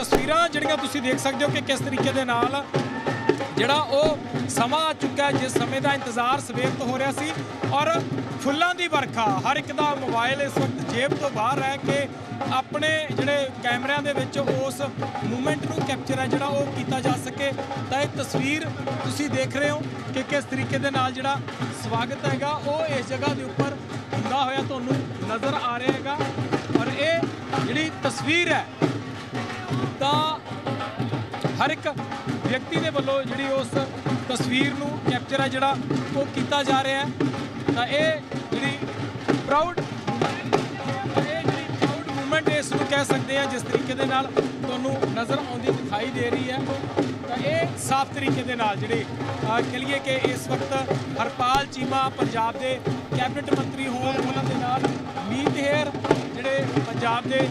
ਤਸਵੀਰਾਂ ਜਿਹੜੀਆਂ ਤੁਸੀਂ ਦੇਖ ਸਕਦੇ ਹੋ ਕਿ ਕਿਸ ਤਰੀਕੇ ਦੇ ਨਾਲ ਜਿਹੜਾ ਉਹ ਸਮਾਂ ਆ ਚੁੱਕਾ ਹੈ, ਜਿਸ ਸਮੇਂ ਦਾ ਇੰਤਜ਼ਾਰ ਸਵੇਰ ਤੋਂ ਹੋ ਰਿਹਾ ਸੀ ਔਰ ਫੁੱਲਾਂ ਦੀ ਵਰਖਾ, ਹਰ ਇੱਕ ਦਾ ਮੋਬਾਈਲ ਇਸ ਵਕਤ ਜੇਬ ਤੋਂ ਬਾਹਰ ਰਹਿ ਕੇ ਆਪਣੇ ਜਿਹੜੇ ਕੈਮਰਿਆਂ ਦੇ ਵਿੱਚ ਉਸ ਮੂਮੈਂਟ ਨੂੰ ਕੈਪਚਰ ਹੈ, ਜਿਹੜਾ ਉਹ ਕੀਤਾ ਜਾ ਸਕੇ। ਤਾਂ ਇਹ ਤਸਵੀਰ ਤੁਸੀਂ ਦੇਖ ਰਹੇ ਹੋ ਕਿ ਕਿਸ ਤਰੀਕੇ ਦੇ ਨਾਲ ਜਿਹੜਾ ਸਵਾਗਤ ਹੈਗਾ, ਉਹ ਇਸ ਜਗ੍ਹਾ ਦੇ ਉੱਪਰ ਹੁੰਦਾ ਹੋਇਆ ਤੁਹਾਨੂੰ ਨਜ਼ਰ ਆ ਰਿਹਾ ਹੈਗਾ। ਔਰ ਇਹ ਜਿਹੜੀ ਤਸਵੀਰ ਹੈ ਤਾਂ ਹਰ ਇੱਕ ਵਿਅਕਤੀ ਦੇ ਵੱਲੋਂ ਜਿਹੜੀ ਉਸ ਤਸਵੀਰ ਨੂੰ ਕੈਪਚਰ ਹੈ ਜਿਹੜਾ ਉਹ ਕੀਤਾ ਜਾ ਰਿਹਾ ਹੈ। ਤਾਂ ਇਹ ਜਿਹੜੀ ਪ੍ਰਾਊਡ ਇਹ ਜਿਹੜੀ ਪ੍ਰਾਊਡ ਮੂਵਮੈਂਟ ਇਸ ਨੂੰ ਕਹਿ ਸਕਦੇ ਆ, ਜਿਸ ਤਰੀਕੇ ਦੇ ਨਾਲ ਤੁਹਾਨੂੰ ਨਜ਼ਰ ਆਉਂਦੀ ਦਿਖਾਈ ਦੇ ਰਹੀ ਹੈ। ਤਾਂ ਇਹ ਸਾਫ਼ ਤਰੀਕੇ ਦੇ ਨਾਲ ਜਿਹੜੇ, ਅਹ, ਕਹਿ ਲਈਏ ਕਿ ਇਸ ਵਕਤ ਹਰਪਾਲ ਚੀਮਾ ਪੰਜਾਬ ਦੇ ਕੈਬਨਿਟ ਮੰਤਰੀ ਹੋਣ, ਉਹਨਾਂ ਦੇ ਨਾਲ ਮੀਤ ਹੇਰ ਜਿਹੜੇ ਪੰਜਾਬ ਦੇ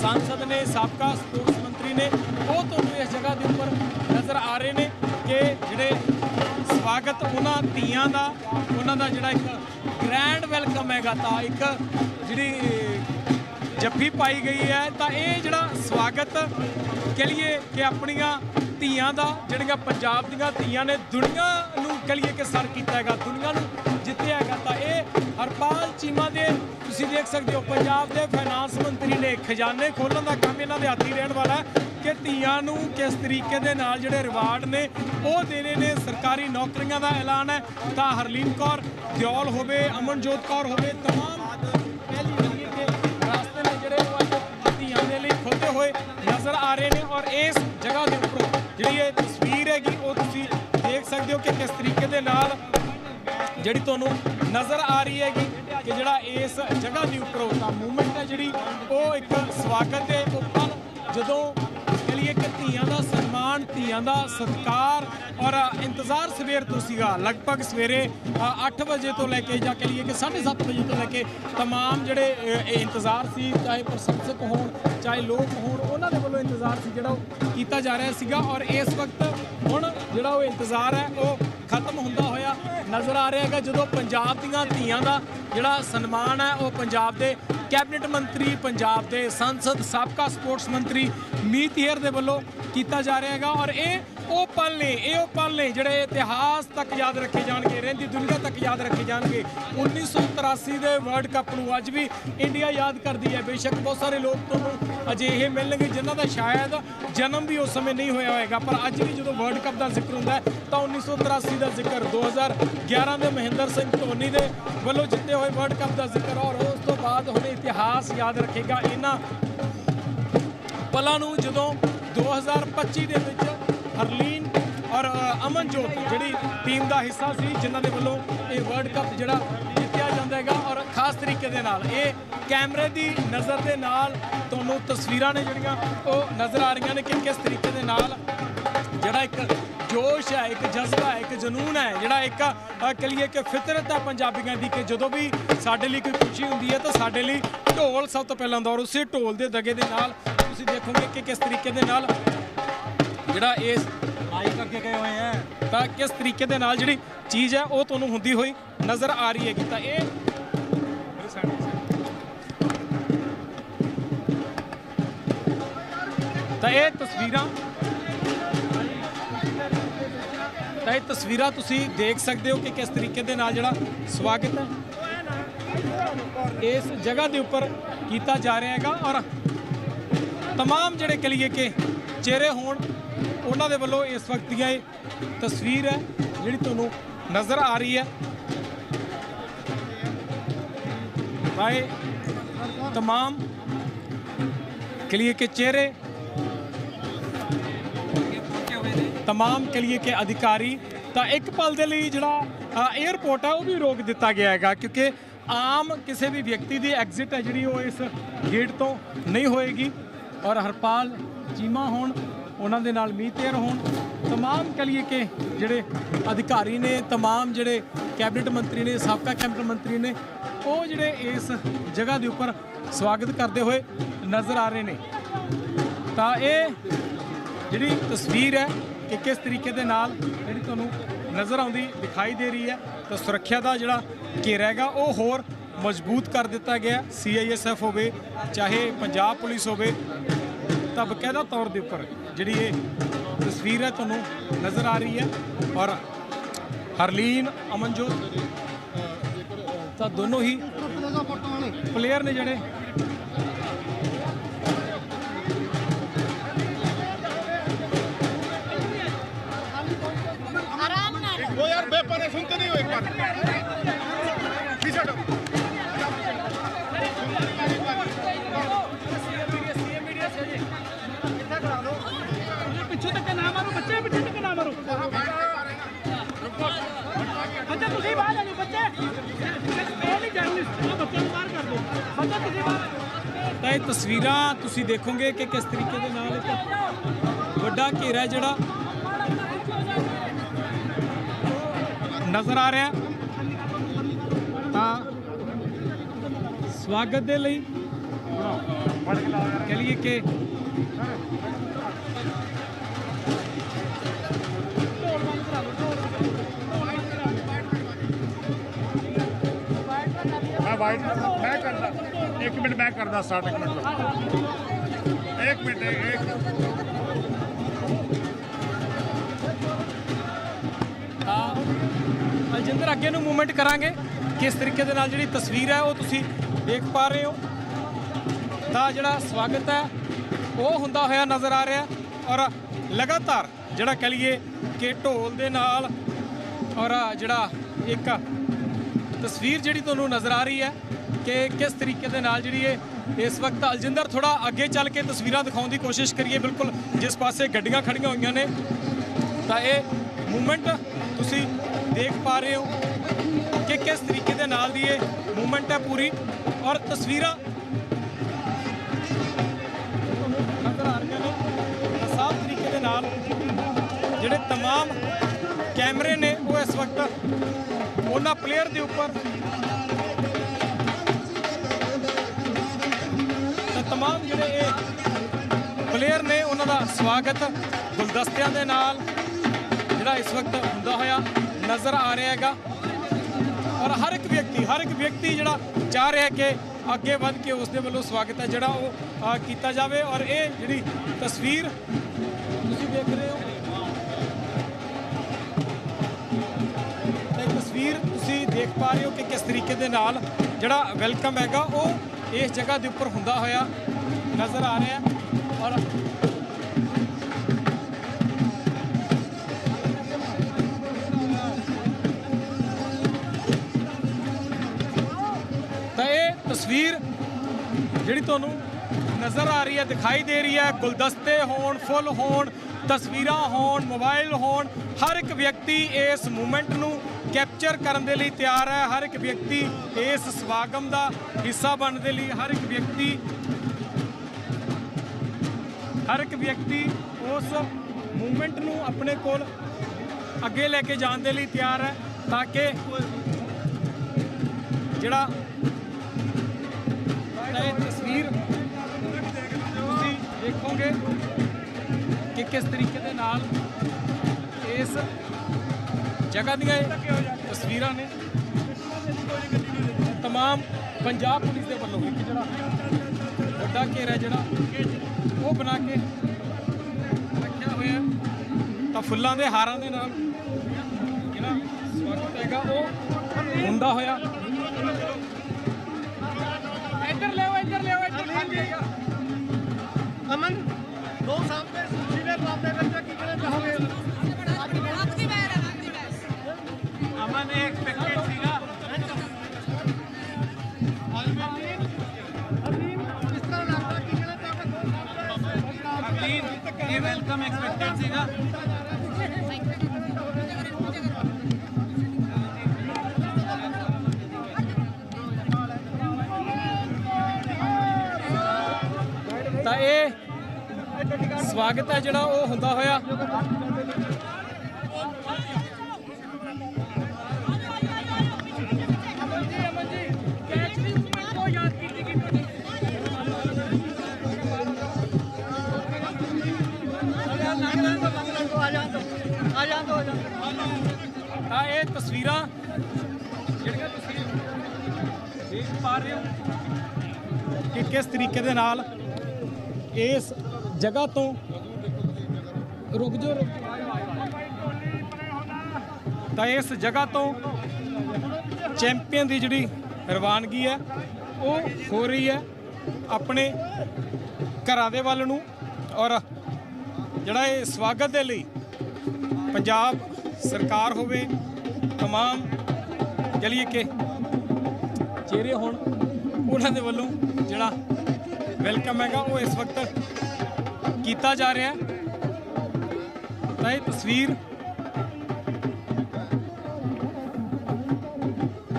ਸਾਂਸਦ ਨੇ ਸਾਬਕਾ ਸਪੋਰਟਸ ਮੰਤਰੀ ਨੇ ਉਹ ਤੁਹਾਨੂੰ ਇਸ ਜਗ੍ਹਾ ਦੇ ਉੱਪਰ ਨਜ਼ਰ ਆ ਰਹੇ ਨੇ ਕਿ ਜਿਹੜੇ ਸਵਾਗਤ ਉਹਨਾਂ ਧੀਆਂ ਦਾ ਉਹਨਾਂ ਦਾ ਜਿਹੜਾ ਇੱਕ ਗ੍ਰੈਂਡ ਵੈਲਕਮ ਹੈਗਾ ਤਾਂ ਇੱਕ ਜਿਹੜੀ ਜੱਫੀ ਪਾਈ ਗਈ ਹੈ ਤਾਂ ਇਹ ਜਿਹੜਾ ਸਵਾਗਤ ਕਹ ਲਈਏ ਕਿ ਆਪਣੀਆਂ ਧੀਆਂ ਦਾ ਜਿਹੜੀਆਂ ਪੰਜਾਬ ਦੀਆਂ ਧੀਆਂ ਨੇ ਦੁਨੀਆ ਨੂੰ ਕਹ ਲਈਏ ਕਿ ਸਰ ਕੀਤਾ ਹੈਗਾ ਦੁਨੀਆ ਨੂੰ ਜਿੱਤਿਆ ਹੈਗਾ ਤਾਂ ਇਹ ਹਰਪਾਲ ਚੀਮਾ ਦੇ ਤੁਸੀਂ ਦੇਖ ਸਕਦੇ ਹੋ ਪੰਜਾਬ ਦੇ ਫਾਈਨਾਂਸ ਮੰਤਰੀ ਨੇ ਖਜ਼ਾਨੇ ਖੋਲਣ ਦਾ ਕੰਮ ਇਹਨਾਂ ਦੇ ਹੱਥੀ ਰਹਿਣ ਵਾਲਾ ਹੈ ਕਿ ਧੀਆਂ ਨੂੰ ਕਿਸ ਤਰੀਕੇ ਦੇ ਨਾਲ ਜਿਹੜੇ ਰਿਵਾਰਡ ਨੇ ਉਹ ਦੇਣੇ ਨੇ ਸਰਕਾਰੀ ਨੌਕਰੀਆਂ ਦਾ ਐਲਾਨ ਹੈ ਤਾਂ ਹਰਲੀਨ ਕੌਰ ਦਿਓਲ ਹੋਵੇ ਅਮਨਜੋਤ ਕੌਰ ਹੋਵੇ तमाम ਪਹਿਲੀ ਦੇ ਹੋਏ, ਨਜ਼ਰ ਆ ਰਹੇ ਨੇ ਔਰ ਇਸ ਜਗ੍ਹਾ ਦੇ ਉੱਪਰੋਂ ਜਿਹੜੀ ਇਹ ਤਸਵੀਰ ਹੈਗੀ, ਉਹ ਤੁਸੀਂ ਦੇਖ ਸਕਦੇ ਹੋ ਕਿ ਕਿਸ ਤਰੀਕੇ ਦੇ ਨਾਲ ਜਿਹੜੀ ਤੁਹਾਨੂੰ ਨਜ਼ਰ ਆ ਰਹੀ ਹੈਗੀ ਕਿ ਜਿਹੜਾ ਇਸ ਜਗ੍ਹਾ ਦੇ ਉੱਪਰੋਂ ਤਾਂ ਮੂਵਮੈਂਟ ਹੈ ਜਿਹੜੀ, ਉਹ ਇੱਕ ਸਵਾਗਤ ਦੇ ਉੱਪਰ ਜਦੋਂ ਕਹ ਲਈਏ ਕਿ ਧੀਆਂ ਦਾ ਧੀਆਂ ਦਾ ਸਤਿਕਾਰ ਔਰ ਇੰਤਜ਼ਾਰ ਸਵੇਰ ਤੋਂ ਸੀਗਾ ਲਗਭਗ ਸਵੇਰੇ 8 ਵਜੇ ਤੋਂ ਲੈ ਕੇ ਜਾਂ ਕਹ ਲਈਏ ਕਿ 7:30 ਵਜੇ ਤੋਂ ਲੈ ਕੇ तमाम ਜਿਹੜੇ ਅ, ਇਹ ਇੰਤਜ਼ਾਰ ਸੀ ਚਾਹੇ ਪ੍ਰਸ਼ੰਸਕ ਹੋਣ ਚਾਹੇ ਲੋਕ ਹੋਣ ਉਹਨਾਂ ਦੇ ਵੱਲੋਂ ਇੰਤਜ਼ਾਰ ਸੀ ਜਿਹੜਾ ਉਹ ਕੀਤਾ ਜਾ ਰਿਹਾ ਸੀਗਾ ਔਰ ਇਸ ਵਕਤ ਹੁਣ ਜਿਹੜਾ ਉਹ ਇੰਤਜ਼ਾਰ ਹੈ, ਉਹ ਖਤਮ ਹੁੰਦਾ ਹੋਇਆ ਨਜ਼ਰ ਆ ਰਿਹਾ ਹੈਗਾ। ਜਦੋਂ ਪੰਜਾਬ ਦੀਆਂ ਧੀਆਂ ਦਾ ਜਿਹੜਾ ਸਨਮਾਨ ਹੈ, ਉਹ ਪੰਜਾਬ ਦੇ ਕੈਬਨਿਟ ਮੰਤਰੀ, ਪੰਜਾਬ ਦੇ ਸੰਸਦ, ਸਾਬਕਾ ਸਪੋਰਟਸ ਮੰਤਰੀ ਮੀਤ ਹੇਰ ਦੇ ਵੱਲੋਂ ਕੀਤਾ ਜਾ ਰਿਹਾ ਹੈਗਾ। ਔਰ ਇਹ ਉਹ ਪਲ ਨੇ, ਇਹ ਉਹ ਪਲ ਨੇ ਜਿਹੜੇ ਇਤਿਹਾਸ ਤੱਕ ਯਾਦ ਰੱਖੇ ਜਾਣਗੇ, ਰਹਿੰਦੀ ਦੁਨੀਆ ਤੱਕ ਯਾਦ ਰੱਖੇ ਜਾਣਗੇ। 1983 ਦੇ ਵਰਲਡ ਕੱਪ ਨੂੰ ਅੱਜ ਵੀ ਇੰਡੀਆ ਯਾਦ ਕਰਦੀ ਹੈ। ਬੇਸ਼ੱਕ ਬਹੁਤ ਸਾਰੇ ਲੋਕ ਤੁਹਾਨੂੰ ਅਜਿਹੇ ਮਿਲਣਗੇ ਜਿਨ੍ਹਾਂ ਦਾ ਸ਼ਾਇਦ ਜਨਮ ਵੀ ਉਸ ਸਮੇਂ ਨਹੀਂ ਹੋਇਆ ਹੋਵੇਗਾ ਪਰ ਅੱਜ ਵੀ ਜਦੋਂ ਵਰਲਡ ਕੱਪ ਦਾ ਜ਼ਿਕਰ ਹੁੰਦਾ ਹੈ, ਤਾਂ 1983 ਦਾ ਜ਼ਿਕਰ 2011 ਦੇ ਮਹਿੰਦਰ ਸਿੰਘ ਧੋਨੀ ਦੇ ਵੱਲੋਂ ਜਿੱਤੇ ਹੋਏ ਵਰਲਡ ਕੱਪ ਦਾ ਜ਼ਿਕਰ ਔਰ ਉਸ ਤੋਂ ਬਾਅਦ ਹੁਣ ਇਤਿਹਾਸ ਯਾਦ ਰੱਖੇਗਾ। ਇਹਨਾਂ ਪਲਾਂ ਨੂੰ ਜਦੋਂ 2025 ਦੇ ਵਿੱਚ ਹਰਲੀਨ ਔਰ ਅਮਨਜੋਤ ਜਿਹੜੀ ਟੀਮ ਦਾ ਹਿੱਸਾ ਸੀ ਜਿਨ੍ਹਾਂ ਦੇ ਵੱਲੋਂ ਇਹ ਵਰਲਡ ਕੱਪ ਜਿਹੜਾ ਜਿੱਤਿਆ ਜਾਂਦਾ ਹੈਗਾ ਔਰ ਖਾਸ ਤਰੀਕੇ ਦੇ ਨਾਲ ਇਹ ਕੈਮਰੇ ਦੀ ਨਜ਼ਰ ਦੇ ਨਾਲ ਤੁਹਾਨੂੰ ਤਸਵੀਰਾਂ ਨੇ ਜਿਹੜੀਆਂ ਉਹ ਨਜ਼ਰ ਆ ਰਹੀਆਂ ਨੇ ਕਿ ਕਿਸ ਤਰੀਕੇ ਦੇ ਨਾਲ ਜਿਹੜਾ ਇੱਕ ਜੋਸ਼ ਹੈ ਇੱਕ ਜਜ਼ਬਾ ਹੈ ਇੱਕ ਜਨੂਨ ਹੈ ਜਿਹੜਾ ਇੱਕ ਅ, ਕਿ ਫਿਤਰਤ ਹੈ ਪੰਜਾਬੀਆਂ ਦੀ ਕਿ ਜਦੋਂ ਵੀ ਸਾਡੇ ਲਈ ਕੋਈ ਖੁਸ਼ੀ ਹੁੰਦੀ ਹੈ ਤਾਂ ਸਾਡੇ ਲਈ ਢੋਲ ਸਭ ਤੋਂ ਪਹਿਲਾਂ ਆਉਂਦਾ ਔਰ ਉਸੇ ਢੋਲ ਦੇ ਦਗੇ ਦੇ ਨਾਲ ਤੁਸੀਂ ਦੇਖੋਗੇ ਕਿ ਕਿਸ ਤਰੀਕੇ ਦੇ ਨਾਲ ਜਿਹੜਾ ਇਸ ਮਾਈਕ ਅੱਗੇ ਗਏ ਹੋਏ ਹੈ ਤਾਂ ਕਿਸ ਤਰੀਕੇ ਦੇ ਨਾਲ ਜਿਹੜੀ ਚੀਜ਼ ਹੈ ਉਹ ਤੁਹਾਨੂੰ ਹੁੰਦੀ ਹੋਈ ਨਜ਼ਰ ਆ ਰਹੀ ਹੈਗੀ। ਤਾਂ ਇਹ ਤਾਂ ਇਹ ਤਸਵੀਰਾਂ ਤਾਂ ਇਹ ਤਸਵੀਰਾਂ ਤੁਸੀਂ ਦੇਖ ਸਕਦੇ ਹੋ ਕਿ ਕਿਸ ਤਰੀਕੇ ਦੇ ਨਾਲ ਜਿਹੜਾ ਸਵਾਗਤ ਹੈ। ਇਸ ਜਗ੍ਹਾ ਦੇ ਉੱਪਰ ਕੀਤਾ ਜਾ ਰਿਹਾ ਹੈਗਾ ਔਰ ਤਮਾਮ ਜਿਹੜੇ ਕਹ ਲਈਏ ਕਿ ਚਿਹਰੇ ਹੋਣ, ਉਹਨਾਂ ਦੇ ਵੱਲੋਂ ਇਸ ਵਕਤ ਦੀਆਂ ਇਹ ਤਸਵੀਰ ਹੈ, ਜਿਹੜੀ ਤੁਹਾਨੂੰ ਨਜ਼ਰ ਆ ਰਹੀ ਹੈ। ਤਾਂ ਇਹ ਤਮਾਮ ਕਹ ਲਈਏ ਕਿ ਚਿਹਰੇ, ਤਮਾਮ ਕਹ ਲਈਏ ਕਿ ਅਧਿਕਾਰੀ, ਤਾਂ ਇੱਕ ਪਲ ਦੇ ਲਈ ਜਿਹੜਾ 에ਅਰਪੋਰਟ ਹੈ, ਉਹ ਵੀ ਰੋਕ ਦਿੱਤਾ ਗਿਆ ਹੈਗਾ, ਕਿਉਂਕਿ ਆਮ ਕਿਸੇ ਵੀ ਵਿਅਕਤੀ ਦੀ ਐਗਜ਼ਿਟ ਹੈ, ਜਿਹੜੀ ਉਹ ਇਸ ਗੇਟ ਤੋਂ ਨਹੀਂ ਹੋਏਗੀ। ਔਰ ਹਰਪਾਲ ਚੀਮਾ ਹੋਣ ਉਹਨਾਂ ਦੇ ਨਾਲ ਮੀਤੇਰ ਹੋਣ तमाम ਕਹ ਲਈਏ ਕਿ ਜਿਹੜੇ ਅਧਿਕਾਰੀ ਨੇ तमाम ਜਿਹੜੇ ਕੈਬਨਿਟ ਮੰਤਰੀ ਨੇ ਸਾਬਕਾ ਕੈਬਨਿਟ ਮੰਤਰੀ ਨੇ ਉਹ ਜਿਹੜੇ ਇਸ ਜਗ੍ਹਾ ਦੇ ਉੱਪਰ ਸਵਾਗਤ ਕਰਦੇ ਹੋਏ ਨਜ਼ਰ ਆ ਰਹੇ ਨੇ ਤਾਂ ਇਹ ਜਿਹੜੀ ਤਸਵੀਰ ਹੈ ਕਿ ਕਿਸ ਤਰੀਕੇ ਦੇ ਨਾਲ ਜਿਹੜੀ ਤੁਹਾਨੂੰ ਨਜ਼ਰ ਆਉਂਦੀ ਦਿਖਾਈ ਦੇ ਰਹੀ ਹੈ ਤਾਂ ਸੁਰੱਖਿਆ ਦਾ ਜਿਹੜਾ ਘੇਰਾ ਹੈਗਾ ਉਹ ਹੋਰ ਮਜ਼ਬੂਤ ਕਰ ਦਿੱਤਾ ਗਿਆ। ਸੀਆਈਐਸਐਫ ਹੋਵੇ ਚਾਹੇ ਪੰਜਾਬ ਪੁਲਿਸ ਹੋਵੇ ਤਾਂ ਬਕਾਇਦਾ ਤੌਰ ਦੇ ਉੱਪਰ ਜਿਹੜੀ ਇਹ ਤਸਵੀਰ ਹੈ ਤੁਹਾਨੂੰ ਨਜ਼ਰ ਆ ਰਹੀ ਹੈ। ਔਰ ਹਰਲੀਨ ਅਮਨਜੋਤ ਤਾਂ ਦੋਨੋਂ ਹੀ ਪਲੇਅਰ ਨੇ ਜਿਹੜੇ। ਆਰਾਮ ਨਾਲ। ਉਹ ਯਾਰ ਬੇਪਰੇ ਸੁਣਤੇ ਨਹੀਂ ਹੋ ਇੱਕ ਪਿੱਛੇ ਤੱਕ ਨਾ ਮਾਰੋ ਬੱਚੇ ਪਿੱਛੇ ਤੱਕ ਨਾ ਮਾਰੋ। ਬੱਚੇ ਤੁਸੀਂ ਬਾਹਰ ਆ ਜਾਓ ਬੱਚੇ। ਇਹ ਨਹੀਂ ਜਰਨਲਿਸਟ ਬੱਚੇ ਨੂੰ ਬਾਹਰ ਕਰ ਦਿਓ। ਬੱਚੇ ਤੁਸੀਂ ਬਾਹਰ ਤਾਂ ਇਹ ਤਸਵੀਰਾਂ ਤੁਸੀਂ ਦੇਖੋਗੇ ਕਿ ਕਿਸ ਤਰੀਕੇ ਦੇ ਨਾਲ ਇੱਕ ਵੱਡਾ ਘੇਰਾ ਜਿਹੜਾ ਨਜ਼ਰ ਆ ਰਿਹਾ ਤਾਂ ਸਵਾਗਤ ਦੇ ਲਈ ਕਹ ਲਈਏ ਕਿ ਮੈਂ ਕਰਦਾ 1 ਮਿੰਟ ਮੈਂ 1 ਮਿੰਟ 1 ਮਿੰਟ ਹਾਂ ਅਜਿੰਦਰ ਅੱਗੇ ਨੂੰ ਮੂਵਮੈਂਟ ਕਰਾਂਗੇ। ਕਿਸ ਤਰੀਕੇ ਦੇ ਨਾਲ ਜਿਹੜੀ ਤਸਵੀਰ ਹੈ ਉਹ ਤੁਸੀਂ ਦੇਖ ਪਾ ਰਹੇ ਹੋ? ਤਾਂ ਜਿਹੜਾ ਸਵਾਗਤ ਹੈ, ਉਹ ਹੁੰਦਾ ਹੋਇਆ ਨਜ਼ਰ ਆ ਰਿਹਾ ਔਰ ਲਗਾਤਾਰ ਜਿਹੜਾ ਕਹ ਲਈਏ ਕਿ ਢੋਲ ਦੇ ਨਾਲ ਔਰ ਜਿਹੜਾ ਇੱਕ ਤਸਵੀਰ ਜਿਹੜੀ ਤੁਹਾਨੂੰ ਨਜ਼ਰ ਆ ਰਹੀ ਹੈ ਕਿ ਕਿਸ ਤਰੀਕੇ ਦੇ ਨਾਲ ਜਿਹੜੀ ਇਹ ਇਸ ਵਕਤ ਅਲਜਿੰਦਰ ਥੋੜਾ ਅੱਗੇ ਚੱਲ ਕੇ ਤਸਵੀਰਾਂ ਦਿਖਾਉਣ ਦੀ ਕੋਸ਼ਿਸ਼ ਕਰੀਏ, ਬਿਲਕੁਲ ਜਿਸ ਪਾਸੇ ਗੱਡੀਆਂ ਖੜੀਆਂ ਹੋਈਆਂ ਨੇ। ਤਾਂ ਇਹ ਮੂਵਮੈਂਟ ਤੁਸੀਂ ਦੇਖ ਪਾ ਰਹੇ ਹੋ ਕਿ ਕਿਸ ਤਰੀਕੇ ਦੇ ਨਾਲ ਦੀ ਇਹ ਮੂਵਮੈਂਟ ਹੈ ਪੂਰੀ। ਔਰ ਤਸਵੀਰਾਂ ਜਿਹੜੇ तमाम ਕੈਮਰੇ ਨੇ ਉਹ ਇਸ ਵਕਤ ਉਹਨਾਂ ਪਲੇਅਰ ਦੇ ਉੱਪਰ ਤਾਂ तमाम ਜਿਹੜੇ ਇਹ ਪਲੇਅਰ ਨੇ ਉਹਨਾਂ ਦਾ ਸਵਾਗਤ ਗੁਲਦਸਤਿਆਂ ਦੇ ਨਾਲ ਜਿਹੜਾ ਇਸ ਵਕਤ ਹੁੰਦਾ ਹੋਇਆ ਨਜ਼ਰ ਆ ਰਿਹਾ ਹੈਗਾ ਔਰ ਹਰ ਇੱਕ ਵਿਅਕਤੀ ਹਰ ਇੱਕ ਵਿਅਕਤੀ ਜਿਹੜਾ ਚਾਹ ਰਿਹਾ ਕਿ ਅੱਗੇ ਵੱਧ ਕੇ ਉਸ ਦੇ ਵੱਲੋਂ ਸਵਾਗਤ ਹੈ ਜਿਹੜਾ ਉਹ ਅ, ਕੀਤਾ ਜਾਵੇ ਔਰ ਇਹ ਜਿਹੜੀ ਤਸਵੀਰ ਦੇਖ ਪਾ ਰਹੇ ਹੋ ਕਿ ਕਿਸ ਤਰੀਕੇ ਦੇ ਨਾਲ ਜਿਹੜਾ ਵੈਲਕਮ ਹੈਗਾ ਉਹ ਇਸ ਜਗ੍ਹਾ ਦੇ ਉੱਪਰ ਹੁੰਦਾ ਹੋਇਆ ਨਜ਼ਰ ਆ ਰਿਹਾ ਔਰ ਤਾਂ ਇਹ ਤਸਵੀਰ ਜਿਹੜੀ ਤੁਹਾਨੂੰ ਨਜ਼ਰ ਆ ਰਹੀ ਹੈ, ਦਿਖਾਈ ਦੇ ਰਹੀ ਹੈ, ਗੁਲਦਸਤੇ ਹੋਣ, ਫੁੱਲ ਹੋਣ, ਤਸਵੀਰਾਂ ਹੋਣ, ਮੋਬਾਈਲ ਹੋਣ, ਹਰ ਇੱਕ ਵਿਅਕਤੀ ਇਸ ਮੂਵਮੈਂਟ ਨੂੰ ਕੈਪਚਰ ਕਰਨ ਦੇ ਲਈ ਤਿਆਰ ਹੈ ਹਰ ਇੱਕ ਵਿਅਕਤੀ ਇਸ ਸਵਾਗਮ ਦਾ ਹਿੱਸਾ ਬਣਨ ਦੇ ਲਈ ਹਰ ਇੱਕ ਵਿਅਕਤੀ, ਹਰ ਇੱਕ ਵਿਅਕਤੀ ਉਸ ਮੂਵਮੈਂਟ ਨੂੰ ਆਪਣੇ ਕੋਲ ਅੱਗੇ ਲੈ ਕੇ ਜਾਣ ਦੇ ਲਈ ਤਿਆਰ ਹੈ ਤਾਂ ਕਿ ਜਿਹੜਾ ਇਹ ਤਸਵੀਰ ਤੁਸੀਂ ਦੇਖੋਗੇ ਕਿ ਕਿਸ ਤਰੀਕੇ ਦੇ ਨਾਲ ਇਸ ਜਗ੍ਹਾ ਦੀਆਂ ਇਹ ਤਸਵੀਰਾਂ ਨੇ ਤਮਾਮ ਪੰਜਾਬ ਪੁਲਿਸ ਦੇ ਵੱਲੋਂ ਇੱਕ ਜਿਹੜਾ ਵੱਡਾ ਘੇਰਾ ਜਿਹੜਾ ਉਹ ਬਣਾ ਕੇ ਰੱਖਿਆ ਹੋਇਆ ਹੈ। ਤਾਂ ਫੁੱਲਾਂ ਦੇ ਹਾਰਾਂ ਦੇ ਨਾਲ ਜਿਹੜਾ ਸਵਾਗਤ ਹੈਗਾ ਉਹ ਹੁੰਦਾ ਹੋਇਆ ਇੱਧਰ ਲਿਆਓ ਇੱਧਰ ਲਿਆਓ ਇੱਧਰ ਹਾਂਜੀ अमन दो ਇਹ ਐਕਸਪੈਕਟਡ ਸੀਗਾ। ਤਾਂ ਇਹ ਸਵਾਗਤ ਹੈ ਜਿਹੜਾ ਉਹ ਹੁੰਦਾ ਹੋਇਆ। ਤਾਂ ਇਹ ਤਸਵੀਰਾਂ ਜਿਹੜੀਆਂ ਤੁਸੀਂ ਦੇਖ ਪਾ ਰਹੇ ਹੋ। ਕਿ ਕਿਸ ਤਰੀਕੇ ਦੇ ਨਾਲ ਇਸ ਜਗ੍ਹਾ ਤੋਂ ਰੁਕ ਜਾਓ, ਰੁਕ ਤਾਂ ਇਸ ਜਗ੍ਹਾ ਤੋਂ ਚੈਂਪੀਅਨ ਦੀ ਜਿਹੜੀ ਰਵਾਨਗੀ ਹੈ, ਉਹ ਹੋ ਰਹੀ ਹੈ ਆਪਣੇ ਘਰਾਂ ਦੇ ਵੱਲ ਨੂੰ ਔਰ ਜਿਹੜਾ ਇਹ ਸਵਾਗਤ ਦੇ ਲਈ ਪੰਜਾਬ ਸਰਕਾਰ ਹੋਵੇ तमाम ਚਲੀਏ ਕਿ ਚਿਹਰੇ ਹੁਣ ਉਹਨਾਂ ਦੇ ਵੱਲੋਂ ਜਿਹੜਾ ਵੈਲਕਮ ਹੈਗਾ ਉਹ ਇਸ ਵਕਤ ਕੀਤਾ ਜਾ ਰਿਹਾ ਹੈ ਤਾਂ ਇਹ ਤਸਵੀਰ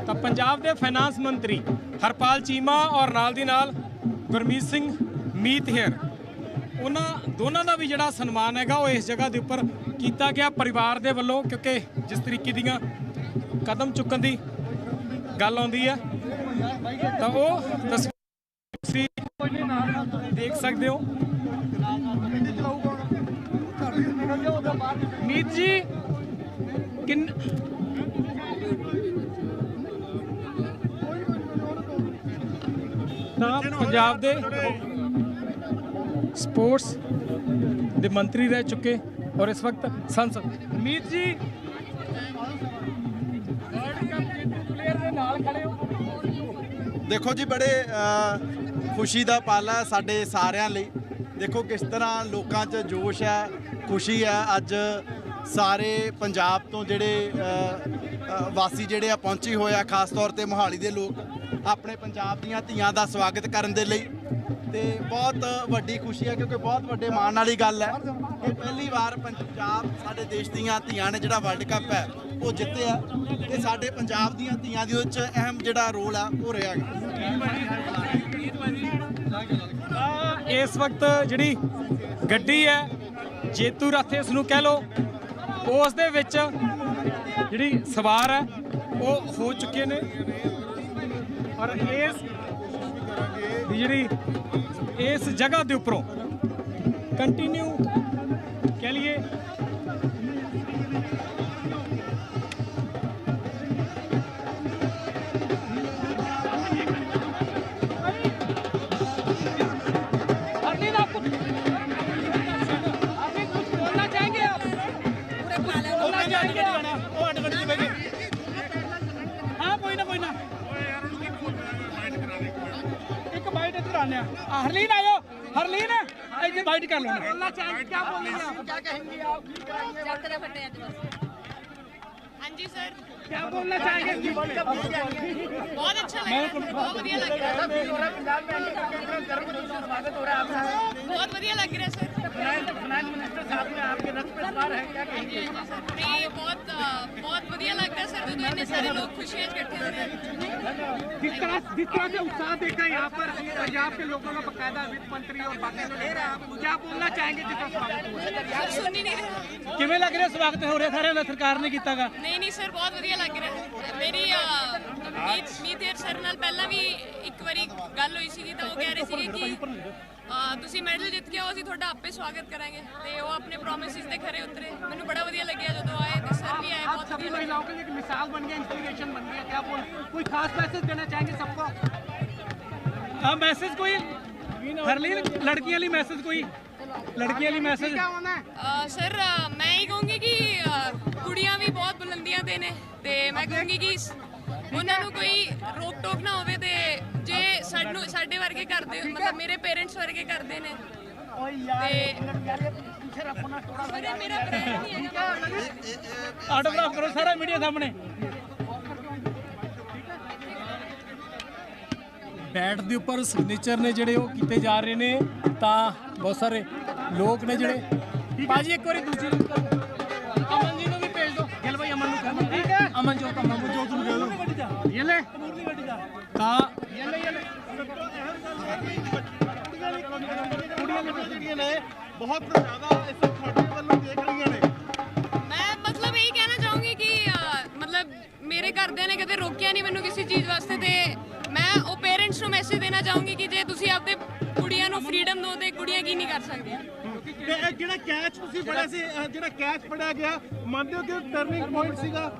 ਤਾਂ ਪੰਜਾਬ ਦੇ ਫਾਈਨਾਂਸ ਮੰਤਰੀ ਹਰਪਾਲ ਚੀਮਾ ਔਰ ਨਾਲ ਦੀ ਨਾਲ ਗੁਰਮੀਤ ਸਿੰਘ ਮੀਤ ਹੇਰ ਉਹਨਾਂ ਦੋਨਾਂ ਦਾ ਵੀ ਜਿਹੜਾ ਸਨਮਾਨ ਹੈਗਾ ਉਹ ਇਸ ਜਗ੍ਹਾ ਦੇ ਉੱਪਰ ਕੀਤਾ ਗਿਆ ਪਰਿਵਾਰ ਦੇ ਵੱਲੋਂ, ਕਿਉਂਕਿ ਜਿਸ ਤਰੀਕੇ ਦੀਆਂ ਕਦਮ ਚੁੱਕਣ ਦੀ ਗੱਲ ਆਉਂਦੀ ਹੈ, ਤਾਂ ਉਹ ਤਸਵੀਰ ਤੁਸੀਂ ਦੇਖ ਸਕਦੇ ਹੋ। ਮੀਤ ਜੀ, ਕਿੰਨ ਤਾਂ ਪੰਜਾਬ ਦੇ ਸਪੋਰਟਸ ਦੇ ਮੰਤਰੀ ਰਹਿ ਚੁੱਕੇ ਔਰ ਇਸ ਵਕਤ ਸੰਸਦ। ਮੀਤ ਜੀ ਵਰਲਡ ਕੱਪ ਜੇਤੂ ਪਲੇਅਰ ਦੇ ਨਾਲ ਖੜੇ ਹੋ। ਦੇਖੋ ਜੀ, ਬੜੇ ਖੁਸ਼ੀ ਦਾ ਪਲ ਹੈ ਸਾਡੇ ਸਾਰਿਆਂ ਲਈ। ਦੇਖੋ ਕਿਸ ਤਰ੍ਹਾਂ ਲੋਕਾਂ 'ਚ ਜੋਸ਼ ਹੈ, ਖੁਸ਼ੀ ਹੈ। ਅੱਜ ਸਾਰੇ ਪੰਜਾਬ ਤੋਂ ਜਿਹੜੇ ਵਾਸੀ ਜਿਹੜੇ ਆ ਪਹੁੰਚੇ ਹੋਏ ਆ, ਖਾਸ ਤੌਰ ਤੇ ਮੋਹਾਲੀ ਦੇ ਲੋਕ, ਆਪਣੇ ਪੰਜਾਬ ਦੀਆਂ ਧੀਆਂ ਦਾ ਸਵਾਗਤ ਕਰਨ ਦੇ ਲਈ। ਤੇ ਬਹੁਤ ਵੱਡੀ ਖੁਸ਼ੀ ਹੈ ਕਿਉਂਕਿ ਬਹੁਤ ਵੱਡੇ ਮਾਣ ਵਾਲੀ ਗੱਲ ਹੈ ਕਿ ਪਹਿਲੀ ਵਾਰ ਪੰਜਾਬ ਸਾਡੇ ਦੇਸ਼ ਦੀਆਂ ਧੀਆਂ ਨੇ ਜਿਹੜਾ ਵਰਲਡ ਕੱਪ ਹੈ, ਉਹ ਜਿੱਤਿਆ ਤੇ ਸਾਡੇ ਪੰਜਾਬ ਦੀਆਂ ਧੀਆਂ ਦੇ ਵਿੱਚ ਅਹਿਮ ਜਿਹੜਾ ਰੋਲ ਆ, ਉਹ ਰਿਹਾ ਹੈ ਇਸ ਵਕਤ ਜਿਹੜੀ ਗੱਡੀ ਹੈ, ਜੇਤੂ ਰਥ ਇਸ ਨੂੰ ਕਹਿ ਲੋ ਉਸ ਦੇ ਵਿੱਚ ਜਿਹੜੀ ਸਵਾਰ ਹੈ, ਉਹ ਹੋ ਚੁੱਕੇ ਨੇ। ਔਰ ਇਸ ਦੀ ਜਿਹੜੀ ਇਸ ਜਗ੍ਹਾ ਦੇ ਉੱਪਰੋਂ ਕੰਟੀਨਿਊ ਕਹਿ ਲਈਏ बाइट इधर आने आ, हरलीन आयो हरलीन एक बाइट कर लो बोलना चाहेंगे क्या बोलेंगे आप क्या कहेंगे आप ਹਾਂਜੀ ਸਰ क्या बोलना चाहेंगे ਬਹੁਤ ਅੱਛਾ ਲੱਗਾ ਬਹੁਤ ਵਧੀਆ ਲੱਗ ਰਿਹਾ ਬਹੁਤ ਵਧੀਆ ਲੱਗ ਰਿਹਾ ਸਰ फाइनेंस मिनिस्टर साहब ने आपके रथ पे सवार है क्या कहेंगे ਨਹੀਂ ਬਹੁਤ ਵਧੀਆ ਲੱਗਦਾ ਸਰ ਜਦੋਂ ਇੰਨੇ ਸਾਰੇ ਲੋਕ ਖੁਸ਼ੀਆਂ ਇਕੱਠੇ ਹੋ ਰਹੇ हैं जिस तरह जिस तरह से उत्साह देखा यहाँ पर पंजाब के लोगों का बकायदा वित्त मंत्री और बाकी लोग ले रहा क्या बोलना ਚਾਹਾਂਗੇ ਜਿਸ ਤਰ੍ਹਾਂ ਸਰ ਸੁਣ ਹੀ ਨਹੀਂ ਰਿਹਾ ਕਿਵੇਂ ਲੱਗ ਰਿਹਾ ਸਵਾਗਤ ਹੋ ਰਿਹਾ ਸਾਰਿਆਂ ਦਾ ਸਰਕਾਰ ਨੇ ਕੀਤਾਗਾ ਨਹੀਂ ਨਹੀਂ ਸਰ ਬਹੁਤ ਵਧੀਆ ਲੱਗ ਰਿਹਾ ਮੇਰੀ ਮੀਤ ਮੀਤੇਰ ਸਰ ਨਾਲ ਪਹਿਲਾਂ ਵੀ ਇੱਕ ਵਾਰੀ ਗੱਲ ਹੋਈ ਸੀਗੀ ਤਾਂ ਉਹ ਕਹਿ ਰਹੇ ਸੀਗੇ ਕਿ ਅ, ਤੁਸੀਂ ਮੈਡਲ ਜਿੱਤ ਕੇ ਆਓ ਅਸੀਂ ਤੁਹਾਡਾ ਆਪੇ ਸਵਾਗਤ ਕਰਾਂਗੇ ਤੇ ਉਹ ਆਪਣੇ ਪ੍ਰੋਮਿਸਿਸ ਤੇ ਖਰੇ ਉਤਰੇ ਮੈਨੂੰ ਬੜਾ ਵਧੀਆ ਲੱਗਿਆ ਜਦੋਂ ਆਏ ਤੇ ਸਰ ਵੀ ਆਏ आप ਬਹੁਤ सभी ਵਧੀਆ महिलाओं के लिए एक मिसाल बन गया इंस्पिरेशन बन गया क्या बोल कोई खास मैसेज देना चाहेंगे सबको हाँ मैसेज कोई हरलीन लड़कियों लिए मैसेज कोई लड़कियों लिए मैसेज क्या होना है ਅ, ਸਰ ਅ, ਮੈਂ ਇਹ ਕਹੂੰਗੀ ਕਿ ਅ, ਕੁੜੀਆਂ ਵੀ ਬਹੁਤ ਬੁਲੰਦੀਆਂ ਤੇ ਨੇ ਤੇ ਮੈਂ ਕਹੂੰਗੀ ਕਿ ਸ- ਉਹਨਾਂ ਨੂੰ ਕੋਈ ਰੋਕ ਟੋਕ ਨਾ ਹੋਵੇ ਤੇ ਜੇ ਸਾਨੂੰ ਸਾਡੇ ਵਰਗੇ ਕਰਦੇ ਮਤਲਬ ਮੇਰੇ ਪੇਰੈਂਟਸ ਵਰਗੇ ਕਰਦੇ ਨੇ ਆਟੋਗ੍ਰਾਫ ਕਰੋ ਸਾਰਾ ਮੀਡੀਆ ਸਾਹਮਣੇ। ਬੈਟ ਦੇ ਉੱਪਰ ਸਿਗਨੇਚਰ ਨੇ ਜਿਹੜੇ ਉਹ ਕੀਤੇ ਜਾ ਰਹੇ ਨੇ ਤਾਂ ਬਹੁਤ ਸਾਰੇ ਲੋਕ ਨੇ ਜਿਹੜੇ। ਬਾਜੀ ਇੱਕ ਵਾਰੀ ਦੂਜੀ ਬਹੁਤ ਜ਼ਿਆਦਾ ਇਸ ਤੁਹਾਡੇ ਵੱਲੋਂ ਦੇਖ ਰਹੀਆਂ ਨੇ। ਮੈਂ ਮਤਲਬ ਇਹ ਕਹਿਣਾ ਚਾਹੂੰਗੀ ਕਿ ਮਤਲਬ ਮੇਰੇ ਘਰਦਿਆਂ ਨੇ ਕਦੇ ਰੋਕਿਆ ਨਹੀਂ ਮੈਨੂੰ ਕਿਸੇ ਚੀਜ਼ ਵਾਸਤੇ ਤੇ ਮੈਂ ਉਹ ਪੇਰੈਂਟਸ ਨੂੰ ਮੈਸੇਜ ਦੇਣਾ ਚਾਹੂੰਗੀ ਕਿ ਜੇ ਤੁਸੀਂ ਆਪਦੇ ਕੁੜੀਆਂ ਨੂੰ ਫ੍ਰੀडम ਦਿਓ ਤੇ ਕੁੜੀਆਂ ਕੀ ਨਹੀਂ ਕਰ ਸਕਦੀਆਂ। ਤੇ ਇਹ ਜਿਹੜਾ ਕੈਚ ਤੁਸੀਂ ਫੜਿਆ ਸੀ ਜਿਹੜਾ ਕੈਚ ਫੜਿਆ ਗਿਆ ਮੰਨਦੇ ਹੋ ਕਿ ਟਰਨਿੰਗ ਪੁਆਇੰਟ ਸੀਗਾ?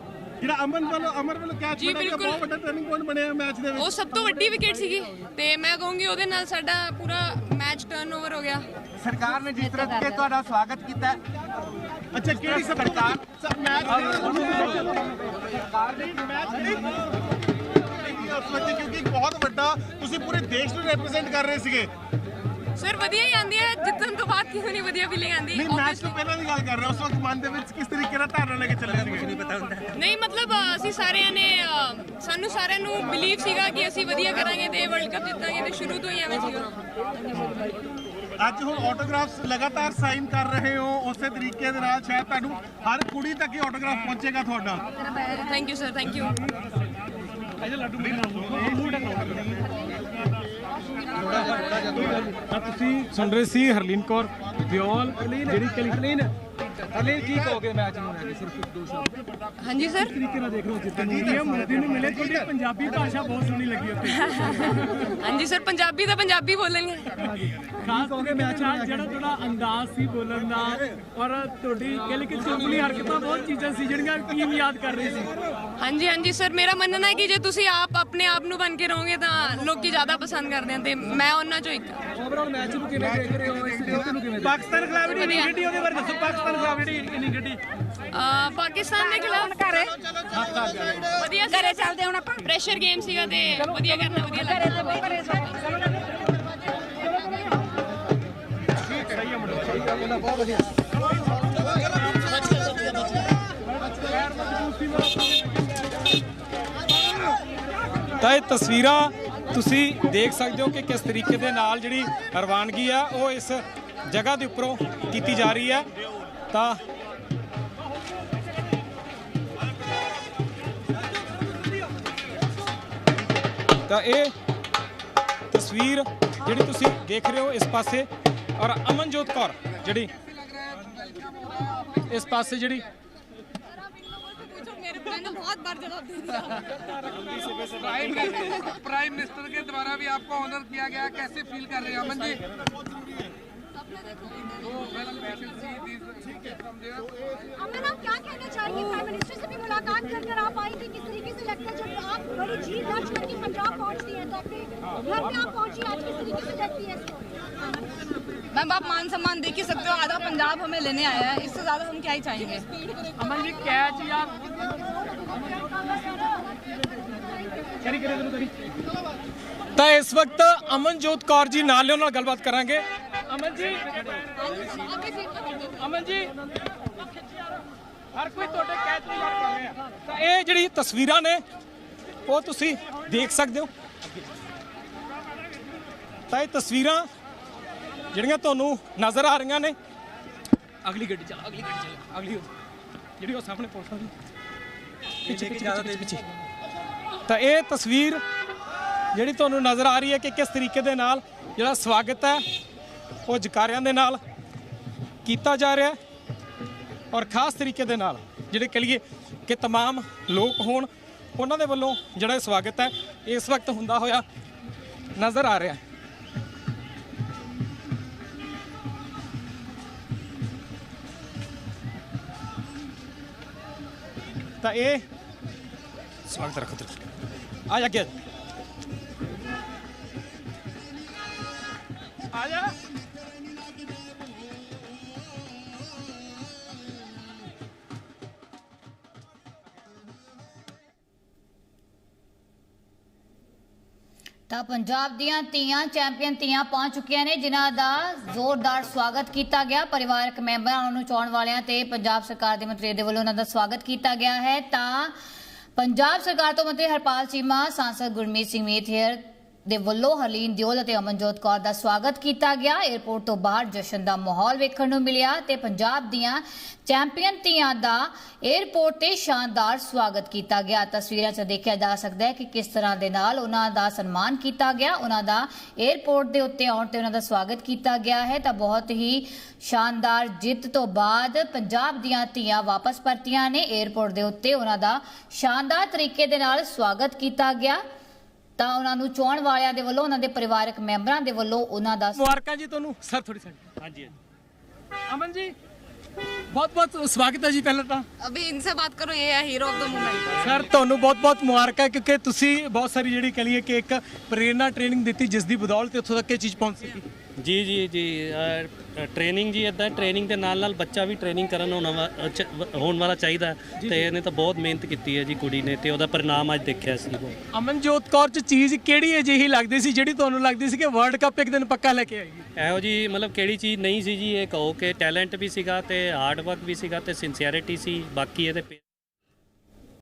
ਜਿਹੜਾ ਅਮਨ ਵੱਲੋਂ ਅਮਰ ਵੱਲੋਂ ਕੈਚ ਜੀ, ਫੜਿਆ ਗਿਆ ਬਿਲਕੁਲ। ਬਹੁਤ ਵੱਡਾ ਟਰਨਿੰਗ ਪੁਆਇੰਟ ਬਣਿਆ ਮੈਚ ਦੇ ਵਿੱਚ। ਉਹ ਸਭ ਤੋਂ ਵੱਡੀ ਵਿਕਟ ਸੀਗੀ ਤੇ ਮੈਂ ਕਹੂੰਗੀ ਉਹਦੇ ਨਾਲ ਸਾਡਾ ਪੂਰਾ ਟਰਨਓਵਰ ਹੋ ਗਿਆ। ਸਰਕਾਰ ਨੇ ਜਿਸ ਤਰ੍ਹਾਂ ਕਿ ਤੁਹਾਡਾ ਸਵਾਗਤ ਕੀਤਾ ਅੱਛਾ, ਕਿਹੜੀ ਸਰਕਾਰ? ਮੈਚ ਸਰਕਾਰ ਨੇ ਮੈਚ ਨਹੀਂ ਉਸ ਵਕਤ ਕਿਉਂਕਿ ਬਹੁਤ ਵੱਡਾ, ਤੁਸੀਂ ਪੂਰੇ ਦੇਸ਼ ਨੂੰ ਰਿਪਰੈਜ਼ੈਂਟ ਕਰ ਰਹੇ ਸੀਗੇ। ਸਰ ਵਧੀਆ ਹੀ ਆਂਦੀ ਹੈ ਜਿੱਤਣ ਤੋਂ ਬਾਅਦ ਕਿਉਂ ਨਹੀਂ ਵਧੀਆ ਫੀਲਿੰਗ ਆਂਦੀ ਨਹੀਂ ਮੈਚ ਤੋਂ ਪਹਿਲਾਂ ਦੀ ਗੱਲ ਕਰ ਰਹੇ ਹਾਂ, ਉਸ ਵਕਤ ਮਨ ਦੇ ਵਿੱਚ ਕਿਸ ਤਰੀਕੇ ਦਾ ਧਾਰਨਾ ਲੈ ਕੇ ਚੱਲੇ ਸੀਗੇ? ਨਹੀਂ ਪਤਾ ਹੁੰਦਾ। ਨਹੀਂ ਮਤਲਬ ਅਸੀਂ ਸਾਰਿਆਂ ਨੇ ਸਾਨੂੰ ਸਾਰਿਆਂ ਨੂੰ ਬਿਲੀਵ ਸੀਗਾ ਕਿ ਅਸੀਂ ਵਧੀਆ ਕਰਾਂਗੇ ਤੇ ਵਰਲਡ ਕੱਪ ਜਿੱਤਾਂਗੇ ਤੇ ਸ਼ੁਰੂ ਤੋਂ ਹੀ ਐਵੇਂ ਸੀਗਾ। ਅੱਜ ਹੁਣ ਆਟੋਗ੍ਰਾਫਸ ਲਗਾਤਾਰ ਸਾਈਨ ਕਰ ਰਹੇ ਹੋ ਉਸੇ ਤਰੀਕੇ ਦੇ ਨਾਲ ਸ਼ਾਇਦ ਤੁਹਾਨੂੰ ਹਰ ਕੁੜੀ ਤੱਕ ਹੀ ਆਟੋਗ੍ਰਾਫ ਪਹੁੰਚੇਗਾ ਤੁਹਾਡਾ। Thank you sir thank you ਤਾਂ ਤੁਸੀਂ ਸੁਣ ਰਹੇ ਸੀ ਹਰਲੀਨ ਕੌਰ ਵਿਓਲ ਜਿਹੜੀ ਕਲੀ ਹਰਲੀਨ ਕੀ ਕਹੋਗੇ ਮੈਚ ਨੂੰ ਲੈ ਕੇ ਸਿਰਫ ਦੋ ਸ਼ਬਦ ਹਾਂਜੀ ਸਰ ਤਰੀਕੇ ਨਾਲ ਦੇਖ ਰਹੇ ਹੋ ਜਿੱਤਣ ਨੂੰ? ਮੋਦੀ ਨੂੰ ਮਿਲੇ ਤੁਹਾਡੀ ਪੰਜਾਬੀ ਭਾਸ਼ਾ ਬਹੁਤ ਸੋਹਣੀ ਲੱਗੀ ਉੱਥੇ। ਹਾਂਜੀ ਸਰ ਪੰਜਾਬੀ ਤਾਂ ਪੰਜਾਬੀ ਬੋਲਣਗੇ ਖਾਸ ਕਹੋਗੇ ਮੈਚ ਨਾਲ ਜਿਹੜਾ ਤੁਹਾਡਾ ਅੰਦਾਜ਼ ਸੀ ਬੋਲਣ ਦਾ ਔਰ ਤੁਹਾਡੀ ਕਹਿ ਕਿ ਚੁੰਬਲੀ ਹਰਕਤਾਂ ਬਹੁਤ ਚੀਜ਼ਾਂ ਸੀ ਜਿਹੜੀਆਂ ਟੀਮ ਯਾਦ ਕਰ ਰਹੀ ਸੀ। ਹਾਂਜੀ ਹਾਂਜੀ ਸਰ ਮੇਰਾ ਮੰਨਣਾ ਹੈ ਕਿ ਜੇ ਤੁਸੀਂ ਆਪ ਆਪਣੇ ਆਪ ਨੂੰ ਬਣ ਕੇ ਰਹੋਗੇ ਤਾਂ ਲੋਕੀ ਜ਼ਿਆਦਾ ਪਸੰਦ ਕਰਦੇ ਹਨ ਤੇ ਮੈਂ ਉਹਨਾਂ ਚੋਂ ਇੱਕ। ਹਾਂ। ਓਵਰਆਲ ਮੈਚ ਨੂੰ ਕਿਵੇਂ ਦੇਖ ਰਹੇ ਹੋ? ਇਸ ਜਿੱਤ ਨੂੰ ਕਿਵੇਂ ਪਾਕਿਸਤਾਨ ਖਿਲਾਫ। ਗੱਡੀ ਉਹਦੇ ਬਾਰੇ ਦੱਸੋ ਪਾਕਿਸਤਾਨ ਖਿਲਾਫ ਜਿਹੜੀ ਇੰਨੀ ਗੱਡੀ? ਅ, ਪਾਕਿਸਤਾਨ ਦੇ ਖਿਲਾਫ। ਘਰੇ? ਵਧੀਆ ਘਰੇ ਚੱਲਦੇ ਹੁਣ ਆਪਾਂ। ਪ੍ਰੈਸ਼ਰ ਗੇਮ ਸੀਗਾ ਤੇ ਵਧੀਆ ਕਰਨਾ ਵਧੀਆ ਲੱਗਦਾ। ਤਾਂ ਇਹ ਤਸਵੀਰਾਂ ਤੁਸੀਂ ਦੇਖ ਸਕਦੇ ਹੋ ਕਿ ਕਿਸ ਤਰੀਕੇ ਦੇ ਨਾਲ ਜਿਹੜੀ ਰਵਾਨਗੀ ਆ ਉਹ ਇਸ ਜਗ੍ਹਾ ਦੇ ਉੱਪਰੋਂ ਕੀਤੀ ਜਾ ਰਹੀ ਹੈ। ਤਾਂ ਤਾਂ ਇਹ ਤਸਵੀਰ ਜਿਹੜੀ ਤੁਸੀਂ ਦੇਖ ਰਹੇ ਹੋ ਇਸ ਪਾਸੇ ਔਰ ਅਮਨਜੋਤ ਕੌਰ ਜਿਹੜੀ ਇਸ ਪਾਸੇ ਜਿਹੜੀ मैंने बहुत बार जवाब दे दिया प्राइम मिनिस्टर के द्वारा भी आपको ऑनर किया गया कैसे फील कर रहे हैं अमन जी तो well we will see this from there Aman आप क्या कहना चाहेंगे प्राइम मिनिस्टर से भी मुलाकात कर कर आप आई थी किस तरीके से लगता है जब आप बड़ी झील दर्ज करके पंजाब पहुंचती हैं तो अपने घर पे आप पहुंची आज किस तरीके से देखती है इसको मैम आप मान सम्मान देख ही सकते हो आधा पंजाब हमें लेने आया है इससे ज्यादा हम क्या ही चाहेंगे ਅਮਨ ਜੀ ਕੈਚ ਯਾਰ ਕਰੀ ਕਰੇ ਤੈਨੂੰ ਕਰੀ ਤਾਂ ਇਸ ਵਕਤ ਅਮਨਜੋਤ ਕੌਰ ਜੀ ਨਾਲ ਲਿਓ ਨਾਲ ਗੱਲਬਾਤ ਕਰਾਂਗੇ ਅਮਨ ਜੀ। ਅਮਨ ਜੀ। ਹਰ ਕੋਈ ਤੁਹਾਡੇ ਕੈਚ ਨੂੰ ਯਾਦ ਕਰ ਰਿਹਾ ਤਾਂ ਇਹ ਜਿਹੜੀ ਤਸਵੀਰਾਂ ਨੇ, ਉਹ ਤੁਸੀਂ ਦੇਖ ਸਕਦੇ ਹੋ। ਤਾਂ ਇਹ ਤਸਵੀਰਾਂ ਜਿਹੜੀਆਂ ਤੁਹਾਨੂੰ ਨਜ਼ਰ ਆ ਰਹੀਆਂ ਨੇ। ਅਗਲੀ ਗੱਡੀ ਚੱਲ, ਅਗਲੀ ਗੱਡੀ ਚੱਲ, ਅਗਲੀ ਜਿਹੜੀ ਉਹ ਸਾਹਮਣੇ ਪੁਲਿਸ ਵਾਲੀ। ਪਿੱਛੇ ਪਿੱਛੇ ਪਿੱਛੇ ਪਿੱਛੇ। ਤਾਂ ਇਹ ਤਸਵੀਰ ਜਿਹੜੀ ਤੁਹਾਨੂੰ ਨਜ਼ਰ ਆ ਰਹੀ ਹੈ ਕਿ ਕਿਸ ਤਰੀਕੇ ਦੇ ਨਾਲ ਜਿਹੜਾ ਸਵਾਗਤ ਹੈ। ਉਹ ਜਕਾਰਿਆਂ ਦੇ ਨਾਲ ਕੀਤਾ ਜਾ ਰਿਹਾ ਹੈ ਔਰ ਖਾਸ ਤਰੀਕੇ ਦੇ ਨਾਲ ਜਿਹੜੇ ਕਹ ਲਈਏ ਕਿ तमाम ਲੋਕ ਹੋਣ ਉਹਨਾਂ ਦੇ ਵੱਲੋਂ ਜਿਹੜਾ ਇਹ ਸਵਾਗਤ ਹੈ ਇਸ ਵਕਤ ਹੁੰਦਾ ਹੋਇਆ ਨਜ਼ਰ ਆ ਰਿਹਾ ਹੈ ਤਾਂ ਇਹ ਸਵਾਗਤ ਰੱਖੋ ਤੇ ਆ ਜਾ ਅੱਗੇ ਆ ਜਾ ਤਾਂ ਪੰਜਾਬ ਦੀਆਂ ਧੀਆਂ ਚੈਂਪੀਅਨ ਧੀਆਂ ਪਹੁੰਚ ਚੁੱਕੀਆਂ ਨੇ, ਜਿਨ੍ਹਾਂ ਦਾ ਜ਼ੋਰਦਾਰ ਸਵਾਗਤ ਕੀਤਾ ਗਿਆ। ਪਰਿਵਾਰਕ ਮੈਂਬਰਾਂ ਨੂੰ ਚੋਣ ਵਾਲਿਆਂ ਤੇ ਪੰਜਾਬ ਸਰਕਾਰ ਦੇ ਮੰਤਰੀ ਦੇ ਵੱਲੋਂ ਉਹਨਾਂ ਦਾ ਸਵਾਗਤ ਕੀਤਾ ਗਿਆ ਹੈ। ਤਾਂ ਪੰਜਾਬ ਸਰਕਾਰ ਤੋਂ ਮੰਤਰੀ ਹਰਪਾਲ ਚੀਮਾ, ਸਾਂਸਦ ਗੁਰਮੀਤ ਸਿੰਘ ਮੇਥੇਰ ਦੇ ਵੱਲੋਂ ਹਰਲੀਨ ਦਿਓਲ ਅਤੇ ਅਮਨਜੋਤ ਕੌਰ ਦਾ ਸਵਾਗਤ ਕੀਤਾ ਗਿਆ। 에어ਪੋਰਟ ਤੋਂ ਬਾਹਰ ਜਸ਼ਨ ਦਾ ਮਾਹੌਲ ਵੇਖਣ ਨੂੰ ਮਿਲਿਆ ਤੇ ਪੰਜਾਬ ਦੀਆਂ ਚੈਂਪੀਅਨ ਧੀਆਂ ਦਾ 에어ਪੋਰਟ ਤੇ ਸ਼ਾਨਦਾਰ ਸਵਾਗਤ ਕੀਤਾ ਗਿਆ। ਤਸਵੀਰਾਂ 'ਚ ਦੇਖਿਆ ਜਾ ਸਕਦਾ ਹੈ ਕਿ ਕਿਸ ਤਰ੍ਹਾਂ ਦੇ ਨਾਲ ਉਹਨਾਂ ਦਾ ਸਨਮਾਨ ਕੀਤਾ ਗਿਆ। ਉਹਨਾਂ ਦਾ 에어ਪੋਰਟ ਦੇ ਉੱਤੇ ਆਉਣ ਤੇ ਉਹਨਾਂ ਦਾ ਸਵਾਗਤ ਕੀਤਾ ਗਿਆ ਹੈ। ਤਾਂ ਬਹੁਤ ਹੀ ਸ਼ਾਨਦਾਰ ਜਿੱਤ ਤੋਂ ਬਾਅਦ ਪੰਜਾਬ ਦੀਆਂ ਧੀਆਂ ਵਾਪਸ ਪਰਤੀਆਂ ਨੇ। 에어ਪੋਰਟ ਦੇ ਉੱਤੇ ਉਹਨਾਂ ਦਾ ਸ਼ਾਨਦਾਰ ਤਰੀਕੇ ਦੇ ਨਾਲ ਸਵਾਗਤ ਕੀਤਾ ਗਿਆ। ਤਾਂ ਉਹਨਾਂ ਨੂੰ ਚੋਣ ਵਾਲਿਆਂ ਦੇ ਵੱਲੋਂ ਉਹਨਾਂ ਦੇ ਪਰਿਵਾਰਕ ਮੈਂਬਰਾਂ ਦੇ ਵੱਲੋਂ ਉਹਨਾਂ ਦਾ ਮੁਬਾਰਕਾਂ ਜੀ ਤੁਹਾਨੂੰ। ਸਰ ਥੋੜੀ ਸਾਡੀ। ਹਾਂਜੀ ਅਮਨ ਜੀ ਬਹੁਤ ਬਹੁਤ ਸਵਾਗਤ ਹੈ ਜੀ ਪਹਿਲਾਂ ਤਾਂ। ਅਭੀ ਇਨਸੇ ਬਾਤ ਕਰੋ ਇਹ ਹੈ hero of the moment sir ਤੁਹਾਨੂੰ ਬਹੁਤ ਬਹੁਤ ਮੁਬਾਰਕਾਂ ਕਿਉਂਕਿ ਤੁਸੀਂ ਬਹੁਤ ਸਾਰੀ ਜਿਹੜੀ ਕਹ ਲਈਏ ਕਿ ਇੱਕ ਪ੍ਰੇਰਣਾ ਟ੍ਰੇਨਿੰਗ ਦਿੱਤੀ ਜਿਸ ਦੀ ਬਦੌਲਤ ਇੱਥੋਂ ਤੱਕ ਇਹ ਚੀਜ਼ ਪਹੁੰਚ ਸਕੀ। ਜੀ ਜੀ ਜੀ ਟ੍ਰੇਨਿੰਗ ਜੀ ਇਦਾਂ ਟ੍ਰੇਨਿੰਗ ਦੇ ਨਾਲ ਨਾਲ ਬੱਚਾ ਵੀ ਟ੍ਰੇਨਿੰਗ ਕਰਨ ਹੋਣਾ ਹੋਣ ਵਾਲਾ ਚਾਹੀਦਾ। ਤੇ ਇਹਨੇ ਤਾਂ ਬਹੁਤ ਮਿਹਨਤ ਕੀਤੀ ਹੈ ਜੀ ਕੁੜੀ ਨੇ ਤੇ ਉਹਦਾ ਪਰਿਣਾਮ ਅੱਜ ਦੇਖਿਆ ਸੀ ਅਮਨਜੋਤ ਕੌਰ ਚ ਚੀਜ਼ ਕਿਹੜੀ ਅਜਿਹੀ ਲੱਗਦੀ ਸੀ ਜਿਹੜੀ ਤੁਹਾਨੂੰ ਲੱਗਦੀ ਸੀ ਕਿ ਵਰਲਡ ਕੱਪ ਇੱਕ ਦਿਨ ਪੱਕਾ ਲੈ ਕੇ ਆਏਗੀ? ਇਹੋ ਜੀ ਮਤਲਬ ਕਿਹੜੀ ਚੀਜ਼ ਨਹੀਂ ਸੀ ਜੀ ਇਹ ਕਹੋ ਕਿ ਟੈਲੈਂਟ ਵੀ ਸੀਗਾ ਤੇ ਹਾਰਡ ਵਰਕ ਵੀ ਸੀਗਾ ਤੇ ਸਿੰਸੀਅਰਿਟੀ ਸੀ ਬਾਕੀ ਇਹਦੇ